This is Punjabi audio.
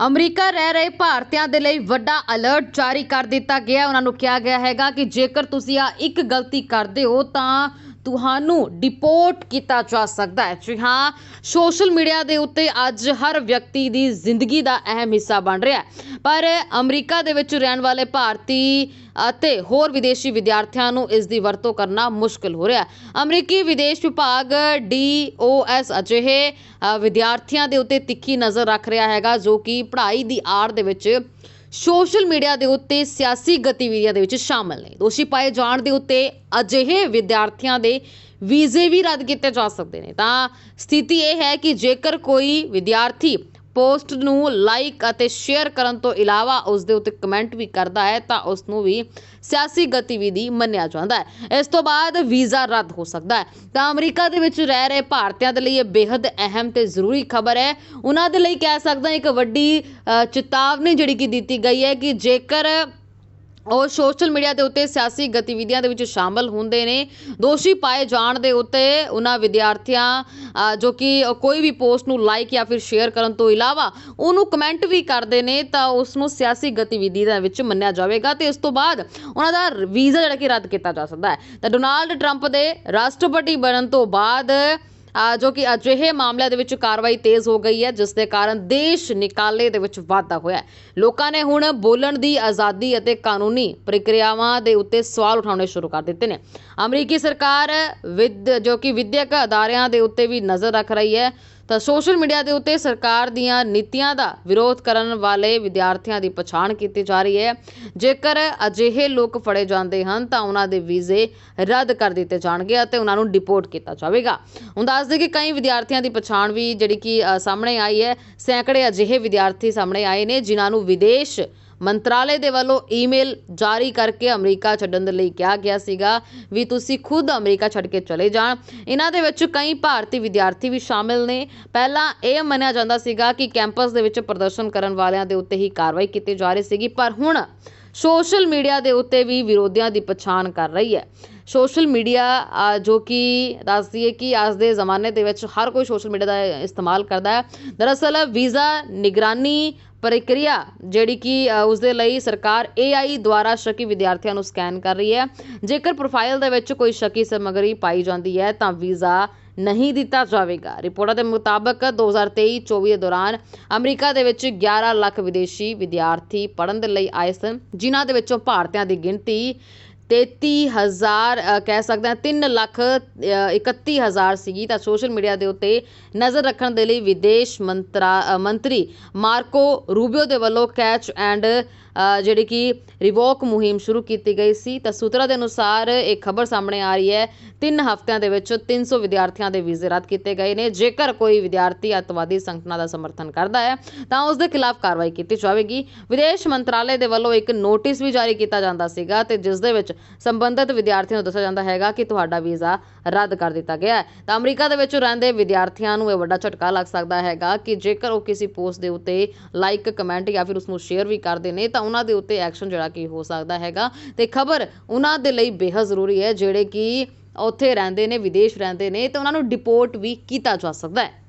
ਅਮਰੀਕਾ ਰਹਿ ਰਹੇ ਭਾਰਤੀਆਂ ਦੇ ਲਈ ਵੱਡਾ ਅਲਰਟ ਜਾਰੀ ਕਰ ਦਿੱਤਾ ਗਿਆ ਉਹਨਾਂ ਨੂੰ ਕਿਹਾ ਗਿਆ ਹੈਗਾ ਕਿ ਜੇਕਰ ਤੁਸੀਂ ਆ ਇੱਕ ਗਲਤੀ ਕਰਦੇ ਹੋ ਤਾਂ ਤੁਹਾਨੂੰ ਡਿਪੋਰਟ ਕੀਤਾ ਜਾ ਸਕਦਾ ਹੈ। ਜੀ ਹਾਂ ਸੋਸ਼ਲ ਮੀਡੀਆ ਦੇ ਉੱਤੇ ਅੱਜ ਹਰ ਵਿਅਕਤੀ ਦੀ ਜ਼ਿੰਦਗੀ ਦਾ ਅਹਿਮ ਹਿੱਸਾ ਬਣ ਰਿਹਾ ਹੈ। ਪਰ ਅਮਰੀਕਾ ਦੇ ਵਿੱਚ ਰਹਿਣ ਵਾਲੇ ਭਾਰਤੀ ਅਤੇ ਹੋਰ ਵਿਦੇਸ਼ੀ ਵਿਦਿਆਰਥੀਆਂ ਨੂੰ ਇਸ ਦੀ ਵਰਤੋਂ ਕਰਨਾ ਮੁਸ਼ਕਲ ਹੋ ਰਿਹਾ ਹੈ। ਅਮਰੀਕੀ ਵਿਦੇਸ਼ ਵਿਭਾਗ ਡੀਓਐਸ ਅਜਿਹੇ ਵਿਦਿਆਰਥੀਆਂ ਦੇ ਉੱਤੇ ਤਿੱਖੀ ਨਜ਼ਰ ਰੱਖ ਰਿਹਾ ਹੈਗਾ, ਜੋ ਕਿ ਪੜ੍ਹਾਈ ਦੀ ਆੜ ਦੇ ਵਿੱਚ ਸੋਸ਼ਲ ਮੀਡੀਆ ਦੇ ਉੱਤੇ ਸਿਆਸੀ ਗਤੀਵਿਧੀਆਂ ਦੇ ਵਿੱਚ ਸ਼ਾਮਲ ਨੇ। ਦੋਸ਼ੀ ਪਾਏ ਜਾਣ ਦੇ ਉੱਤੇ ਅਜਿਹੇ ਵਿਦਿਆਰਥੀਆਂ ਦੇ ਵੀਜ਼ੇ ਵੀ ਰੱਦ ਕੀਤੇ ਜਾ ਸਕਦੇ ਨੇ। ਤਾਂ ਸਥਿਤੀ ਇਹ ਹੈ ਕਿ ਜੇਕਰ ਕੋਈ ਵਿਦਿਆਰਥੀ ਪੋਸਟ ਨੂੰ ਲਾਈਕ ਅਤੇ ਸ਼ੇਅਰ ਕਰਨ ਤੋਂ ਇਲਾਵਾ ਉਸ ਦੇ ਉੱਤੇ ਕਮੈਂਟ ਵੀ ਕਰਦਾ ਹੈ ਤਾਂ ਉਸ ਨੂੰ ਵੀ ਸਿਆਸੀ ਗਤੀਵਿਧੀ ਮੰਨਿਆ ਜਾਂਦਾ ਹੈ। ਇਸ ਤੋਂ ਬਾਅਦ ਵੀਜ਼ਾ ਰੱਦ ਹੋ ਸਕਦਾ ਹੈ। ਤਾਂ ਅਮਰੀਕਾ ਦੇ ਵਿੱਚ ਰਹਿ ਰਹੇ ਭਾਰਤੀਆਂ ਦੇ ਲਈ ਇਹ ਬੇहद ਅਹਿਮ ਤੇ ਜ਼ਰੂਰੀ ਖਬਰ ਹੈ। ਉਹਨਾਂ ਦੇ ਲਈ ਕਹਿ ਸਕਦਾ ਇੱਕ ਵੱਡੀ ਚੇਤਾਵਨੀ ਜਿਹੜੀ ਕਿ ਦਿੱਤੀ ਗਈ ਹੈ ਕਿ ਜੇਕਰ ਉਹ ਸੋਸ਼ਲ ਮੀਡੀਆ ਦੇ ਉੱਤੇ ਸਿਆਸੀ ਗਤੀਵਿਧੀਆਂ ਦੇ ਵਿੱਚ ਸ਼ਾਮਲ ਹੁੰਦੇ ਨੇ। ਦੋਸ਼ੀ ਪਾਏ ਜਾਣ ਦੇ ਉੱਤੇ ਉਹਨਾਂ ਵਿਦਿਆਰਥੀਆਂ ਜੋ ਕਿ ਕੋਈ ਵੀ ਪੋਸਟ ਨੂੰ ਲਾਈਕ ਜਾਂ ਫਿਰ ਸ਼ੇਅਰ ਕਰਨ ਤੋਂ ਇਲਾਵਾ ਉਹਨੂੰ ਕਮੈਂਟ ਵੀ ਕਰਦੇ ਨੇ, ਤਾਂ ਉਸ ਨੂੰ ਸਿਆਸੀ ਗਤੀਵਿਧੀ ਦੇ ਵਿੱਚ ਮੰਨਿਆ ਜਾਵੇਗਾ ਤੇ ਇਸ ਤੋਂ ਬਾਅਦ ਉਹਨਾਂ ਦਾ ਵੀਜ਼ਾ ਜਿਹੜਾ ਕਿ ਰੱਦ ਕੀਤਾ ਜਾ ਸਕਦਾ ਹੈ। ਤਾਂ ਡੋਨਾਲਡ ਟਰੰਪ ਦੇ ਰਾਸ਼ਟਰਪਤੀ ਬਣਨ ਤੋਂ ਬਾਅਦ ਜੋ ਕਿ ਅਜਿਹੇ ਮਾਮਲਿਆਂ ਦੇ ਵਿੱਚ ਕਾਰਵਾਈ ਤੇਜ਼ ਹੋ ਗਈ ਹੈ, ਜਿਸ ਦੇ ਕਾਰਨ ਦੇਸ਼ ਨਿਕਾਲੇ ਦੇ ਵਿੱਚ ਵਾਧਾ ਹੋਇਆ ਲੋਕਾਂ ਨੇ ਹੁਣ ਬੋਲਣ ਦੀ ਆਜ਼ਾਦੀ ਅਤੇ ਕਾਨੂੰਨੀ ਪ੍ਰਕਿਰਿਆਵਾਂ ਦੇ ਉੱਤੇ ਸਵਾਲ ਉਠਾਉਣੇ ਸ਼ੁਰੂ ਕਰ ਦਿੱਤੇ ਨੇ। ਅਮਰੀਕੀ ਸਰਕਾਰ ਵਿਦ, ਜੋ ਕਿ ਵਿਦਿਅਕ ਅਦਾਰਿਆਂ ਦੇ ਉੱਤੇ ਵੀ ਨਜ਼ਰ ਰੱਖ ਰਹੀ ਹੈ। ਤਾਂ ਸੋਸ਼ਲ ਮੀਡੀਆ ਦੇ ਉੱਤੇ ਸਰਕਾਰ ਦੀਆਂ ਨੀਤੀਆਂ ਦਾ ਵਿਰੋਧ ਕਰਨ ਵਾਲੇ ਵਿਦਿਆਰਥੀਆਂ ਦੀ ਪਛਾਣ ਕੀਤੀ ਜਾ ਰਹੀ ਹੈ। ਜੇਕਰ ਅਜਿਹੇ ਲੋਕ ਫੜੇ ਜਾਂਦੇ ਹਨ, ਤਾਂ ਉਹਨਾਂ ਦੇ ਵੀਜ਼ੇ ਰੱਦ ਕਰ ਦਿੱਤੇ ਜਾਣਗੇ ਅਤੇ ਉਹਨਾਂ ਨੂੰ ਡਿਪੋਰਟ ਕੀਤਾ ਜਾਵੇਗਾ। ਹੁਣ ਦੱਸਦੇ ਕਿ ਕਈ ਵਿਦਿਆਰਥੀਆਂ ਦੀ ਪਛਾਣ ਵੀ ਜਿਹੜੀ ਕਿ ਸਾਹਮਣੇ ਆਈ ਹੈ। ਸੈਂਕੜੇ ਅਜਿਹੇ ਵਿਦਿਆਰਥੀ ਸਾਹਮਣੇ ਆਏ ਨੇ, ਜਿਨ੍ਹਾਂ ਨੂੰ ਵਿਦੇਸ਼ ਮੰਤਰਾਲੇ ਦੇ ਵੱਲੋਂ ਈਮੇਲ ਜਾਰੀ ਕਰਕੇ ਅਮਰੀਕਾ ਛੱਡਣ ਦੇ ਲਈ ਕਿਹਾ ਗਿਆ ਸੀਗਾ ਵੀ ਤੁਸੀਂ ਖੁਦ ਅਮਰੀਕਾ ਛੱਡ ਕੇ ਚਲੇ ਜਾਣ। ਇਹਨਾਂ ਦੇ ਵਿੱਚ ਕਈ ਭਾਰਤੀ ਵਿਦਿਆਰਥੀ ਵੀ ਸ਼ਾਮਿਲ ਨੇ। ਪਹਿਲਾਂ ਇਹ ਮੰਨਿਆ ਜਾਂਦਾ ਸੀਗਾ ਕਿ ਕੈਂਪਸ ਦੇ ਵਿੱਚ ਪ੍ਰਦਰਸ਼ਨ ਕਰਨ ਵਾਲਿਆਂ ਦੇ ਉੱਤੇ ਹੀ ਕਾਰਵਾਈ ਕੀਤੀ ਜਾ ਰਹੀ ਸੀਗੀ, ਪਰ ਹੁਣ ਸੋਸ਼ਲ ਮੀਡੀਆ ਦੇ ਉੱਤੇ ਵੀ ਵਿਰੋਧੀਆਂ ਦੀ ਪਛਾਣ ਕਰ ਰਹੀ ਹੈ। ਸੋਸ਼ਲ ਮੀਡੀਆ ਜੋ ਕਿ ਦੱਸਦੀ ਹੈ ਕਿ ਅੱਜ ਦੇ ਜ਼ਮਾਨੇ ਦੇ ਵਿੱਚ ਹਰ ਕੋਈ ਸੋਸ਼ਲ ਮੀਡੀਆ ਦਾ ਇਸਤੇਮਾਲ ਕਰਦਾ ਹੈ। ਦਰਅਸਲ ਵੀਜ਼ਾ ਨਿਗਰਾਨੀ ਪ੍ਰਕਿਰਿਆ ਜਿਹੜੀ ਕਿ ਉਸਦੇ ਲਈ ਸਰਕਾਰ AI ਦੁਆਰਾ ਸ਼ੱਕੀ ਵਿਦਿਆਰਥੀਆਂ ਨੂੰ ਸਕੈਨ ਕਰ ਰਹੀ ਹੈ। ਜੇਕਰ ਪ੍ਰੋਫਾਈਲ ਦੇ ਵਿੱਚ ਕੋਈ ਸ਼ੱਕੀ ਸਮੱਗਰੀ ਪਾਈ ਜਾਂਦੀ ਹੈ, ਤਾਂ ਵੀਜ਼ਾ ਨਹੀਂ ਦਿੱਤਾ ਜਾਵੇਗਾ। ਰਿਪੋਰਟਾਂ ਦੇ ਮੁਤਾਬਕ 2023-24 ਦੇ ਦੌਰਾਨ ਅਮਰੀਕਾ ਦੇ ਵਿੱਚ 11 ਲੱਖ ਵਿਦੇਸ਼ੀ ਵਿਦਿਆਰਥੀ ਪੜ੍ਹਨ ਦੇ ਲਈ ਆਏ ਸਨ, ਜਿਨ੍ਹਾਂ ਦੇ ਵਿੱਚੋਂ ਭਾਰਤੀਆਂ ਦੀ ਗਿਣਤੀ ਤੇਤੀ ਹਜ਼ਾਰ ਕਹਿ ਸਕਦੇ ਹਾਂ, ਤਿੰਨ ਲੱਖ ਇਕੱਤੀ ਹਜ਼ਾਰ ਸੀਗੀ। ਤਾਂ ਸੋਸ਼ਲ ਮੀਡੀਆ ਦੇ ਉੱਤੇ ਨਜ਼ਰ ਰੱਖਣ ਦੇ ਲਈ ਵਿਦੇਸ਼ ਮੰਤਰਾ ਮੰਤਰੀ ਮਾਰਕੋ ਰੂਬੀਓ ਦੇ ਵੱਲੋਂ ਕੈਚ ਐਂਡ ਜਿਹੜੀ ਕਿ ਰਿਵੋਕ ਮੁਹਿੰਮ ਸ਼ੁਰੂ ਕੀਤੀ ਗਈ ਸੀ, ਤਾਂ ਸੂਤਰਾਂ ਦੇ ਅਨੁਸਾਰ ਇਹ ਖਬਰ ਸਾਹਮਣੇ ਆ ਰਹੀ ਹੈ, ਤਿੰਨ ਹਫ਼ਤਿਆਂ ਦੇ ਵਿੱਚ 300 ਵਿਦਿਆਰਥੀਆਂ ਦੇ ਵੀਜ਼ੇ ਰੱਦ ਕੀਤੇ ਗਏ ਨੇ, ਜੇਕਰ ਕੋਈ ਵਿਦਿਆਰਥੀ ਅੱਤਵਾਦੀ ਸੰਗਠਨਾਂ ਦਾ ਸਮਰਥਨ ਕਰਦਾ ਹੈ, ਤਾਂ ਉਸ ਦੇ ਖਿਲਾਫ ਕਾਰਵਾਈ ਕੀਤੀ ਜਾਵੇਗੀ। ਵਿਦੇਸ਼ ਮੰਤਰਾਲੇ ਦੇ ਵੱਲੋਂ ਇੱਕ ਨੋਟਿਸ ਵੀ ਜਾਰੀ ਕੀਤਾ ਜਾਂਦਾ ਸੀਗਾ ਤੇ ਜਿਸ ਦੇ ਵਿੱਚ ਸੰਬੰਧਿਤ ਵਿਦਿਆਰਥੀਆਂ ਨੂੰ ਦੱਸਿਆ ਜਾਂਦਾ ਹੈਗਾ ਕਿ ਤੁਹਾਡਾ ਵੀਜ਼ਾ ਰੱਦ ਕਰ ਦਿੱਤਾ ਗਿਆ ਹੈ। ਤਾਂ ਅਮਰੀਕਾ ਦੇ ਵਿੱਚ ਰਹਿੰਦੇ ਵਿਦਿਆਰਥੀਆਂ ਨੂੰ ਇਹ ਵੱਡਾ ਝਟਕਾ ਲੱਗ ਸਕਦਾ ਹੈਗਾ ਕਿ ਜੇਕਰ ਉਹ ਕਿਸੇ ਪੋਸਟ ਦੇ ਉੱਤੇ ਲਾਈਕ ਕਮੈਂਟ ਜਾਂ ਫਿਰ ਉਸ ਨੂੰ ਸ਼ੇਅਰ ਵੀ ਕਰਦੇ ਨੇ, ਤਾਂ ਉਹਨਾਂ ਦੇ ਉੱਤੇ ਐਕਸ਼ਨ ਜਿਹੜਾ ਕਿ ਹੋ ਸਕਦਾ ਹੈਗਾ। ਤੇ ਖਬਰ ਉਹਨਾਂ ਦੇ ਲਈ ਬੇਹੱਦ ਜ਼ਰੂਰੀ ਹੈ, ਜਿਹੜੇ ਕਿ ਉੱਥੇ ਰਹਿੰਦੇ ਨੇ, ਵਿਦੇਸ਼ ਰਹਿੰਦੇ ਨੇ, ਤੇ ਉਹਨਾਂ ਨੂੰ ਡਿਪੋਰਟ ਵੀ ਕੀਤਾ ਜਾ ਸਕਦਾ ਹੈ।